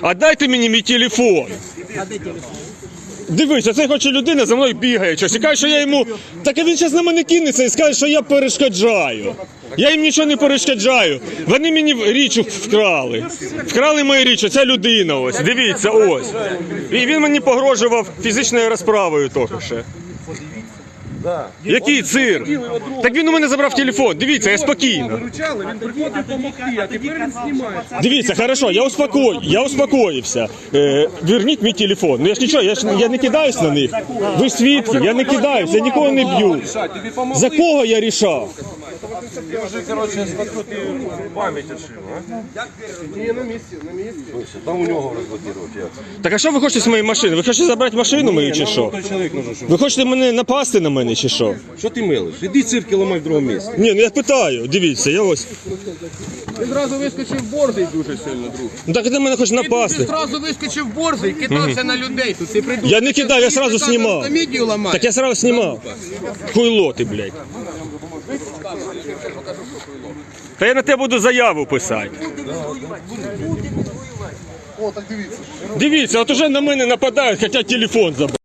А дайте мені мій телефон. Дивись, оце хоче людина за мною бігає щось. І каже, що я йому. Так він зараз на мене кинеться і скаже, що я перешкоджаю. Я їм нічого не перешкоджаю. Вони мені річ вкрали. Вкрали мою річ, оця людина ось. Дивіться, ось. І він мені погрожував фізичною розправою тільки Який цирк? Так він у мене забрав телефон. Дивіться, я спокійно. виручали, він приходив допомогти, а тепер він знімає. Дивіться, хорошо, я успокою, я успокоївся. Е, верніть мій телефон. Ну я ж нічого, я ж я не кидаюсь на них. Ви свідки, я не кидаюсь, я нікого не б'ю. За кого я рішав? Ти вже, коротше, смотрю, ти пам'ять отшив, а? Ні, на місці, на місці. Там у нього розблокувати? Так а що ви хочете з моєї машини? Ви хочете забрати машину мою чи що? Той чоловік нужен? Ви хочете мене напасти на мене чи що? Що ти милиш? Іди цирки ламай в другому місці. Ні, ну я питаю, дивіться, я ось. Він зразу вискочив борзий дуже сильно, друг. Ну так ти мене хочеш Він напасти. зразу вискочив борзий, кидався на людей. Тут придумав. Я не кидав, я сразу знімав. Так я сразу знімав. Хуйло ти, блядь. Та я на тебе буду заяву писати. Дивіться, от уже на мене нападають, хоча телефон забрати.